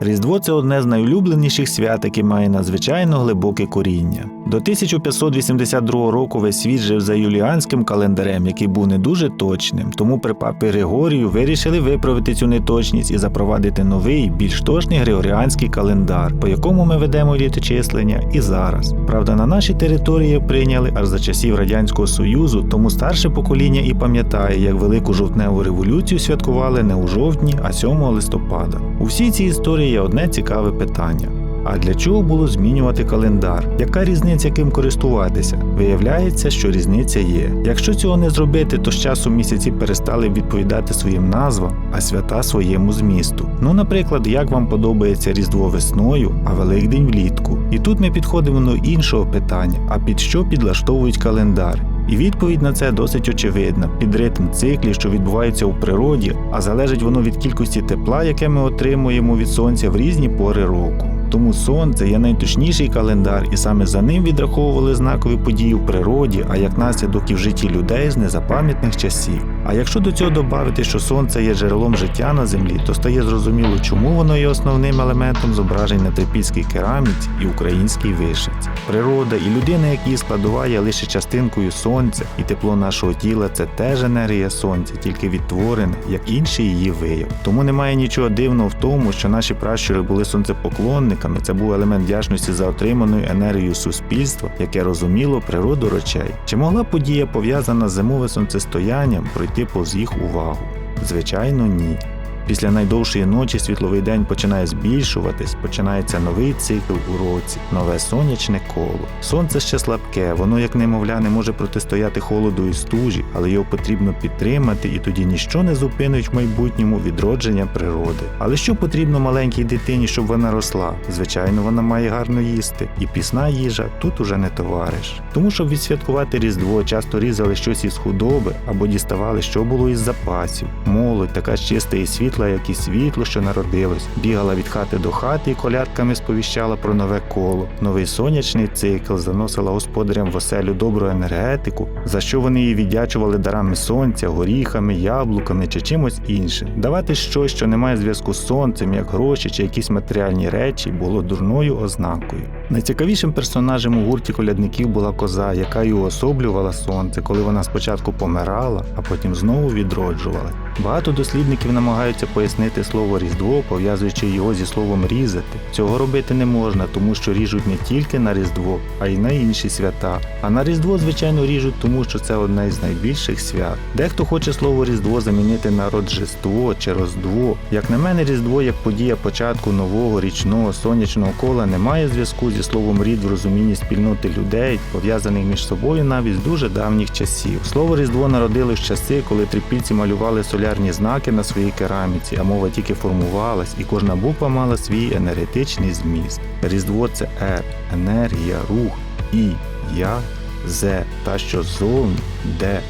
Різдво це одне з найулюбленіших свят, яке має надзвичайно глибоке коріння. До 1582 року весь світ жив за юліанським календарем, який був не дуже точним. Тому при папі Григорію вирішили виправити цю неточність і запровадити новий, більш точний григоріанський календар, по якому ми ведемо літочислення і зараз. Правда, на нашій території прийняли аж за часів Радянського Союзу, тому старше покоління і пам'ятає, як велику жовтневу революцію святкували не у жовтні, а 7 листопада. У всій цій історії є одне цікаве питання. А для чого було змінювати календар? Яка різниця ким користуватися? Виявляється, що різниця є. Якщо цього не зробити, то з часом місяці перестали відповідати своїм назвам, а свята своєму змісту. Ну, наприклад, як вам подобається Різдво весною, а Великдень влітку. І тут ми підходимо до іншого питання: а під що підлаштовують календар? І відповідь на це досить очевидна: під ритм циклів, що відбуваються у природі, а залежить воно від кількості тепла, яке ми отримуємо від сонця в різні пори року. Тому сонце є найточніший календар, і саме за ним відраховували знакові події в природі, а як наслідок і в житті людей з незапам'ятних часів. А якщо до цього додати, що сонце є джерелом життя на землі, то стає зрозуміло, чому воно є основним елементом зображень на трипільській кераміці і українській вишивці. Природа і людина, як її складова, є лише частинкою сонця, і тепло нашого тіла це теж енергія сонця, тільки відтворене, як інший її вияв. Тому немає нічого дивного в тому, що наші пращури були сонцепоклонниками. Це був елемент вдячності за отриманою енергією суспільства, яке розуміло природу речей. Чи могла подія пов'язана з зимовим сонцестоянням пройти повз їх увагу? Звичайно, ні. Після найдовшої ночі світловий день починає збільшуватись, починається новий цикл у році, нове сонячне коло. Сонце ще слабке, воно, як немовля, не може протистояти холоду і стужі, але його потрібно підтримати, і тоді ніщо не зупинить в майбутньому відродження природи. Але що потрібно маленькій дитині, щоб вона росла? Звичайно, вона має гарно їсти, і пісна їжа тут уже не товариш. Тому, щоб відсвяткувати Різдво, часто різали щось із худоби або діставали, що було із запасів. Молодь, така чиста і світла, як і світло, що народилось, бігала від хати до хати і колядками сповіщала про нове коло. Новий сонячний цикл заносила господарям в оселю добру енергетику, за що вони її віддячували дарами сонця, горіхами, яблуками чи чимось іншим. Давати щось, що не має зв'язку з сонцем, як гроші чи якісь матеріальні речі, було дурною ознакою. Найцікавішим персонажем у гурті колядників була коза, яка й уособлювала сонце, коли вона спочатку помирала, а потім знову відроджувала. Багато дослідників намагаються пояснити слово Різдво, пов'язуючи його зі словом різати. Цього робити не можна, тому що ріжуть не тільки на Різдво, а й на інші свята. А на Різдво, звичайно, ріжуть, тому що це одне із найбільших свят. Дехто хоче слово Різдво замінити на роджество чи роздво. Як на мене, Різдво як подія початку нового річного сонячного кола не має зв'язку зі словом рід в розумінні спільноти людей, пов'язаних між собою навіть з дуже давніх часів. Слово Різдво народилось в часи, коли трипільці малювали солярні знаки на своїй кераміці, а мова тільки формувалась, і кожна буква мала свій енергетичний зміст. Різдво це Р, енергія, рух, і, я, З, та що зовні, Д,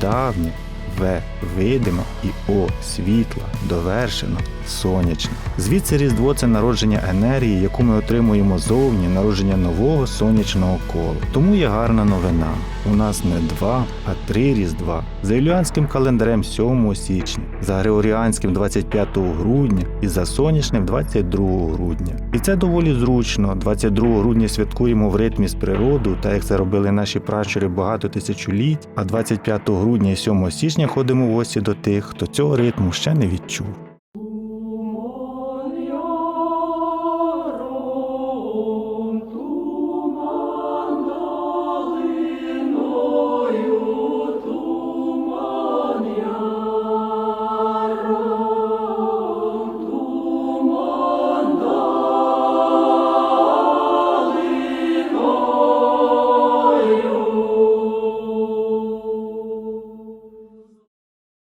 давнє, В видима і О світла, довершено, сонячно. Звідси Різдво це народження енергії, яку ми отримуємо зовні, народження нового сонячного кола. Тому є гарна новина. У нас не два, а три Різдва. За юліанським календарем 7 січня, за Григоріанським 25 грудня і за сонячним 22 грудня. І це доволі зручно. 22 грудня святкуємо в ритмі з природою, так як це робили наші пращури багато тисячоліть, а 25 грудня і 7 січня ходимо в гості до тих, хто цього ритму ще не відчув.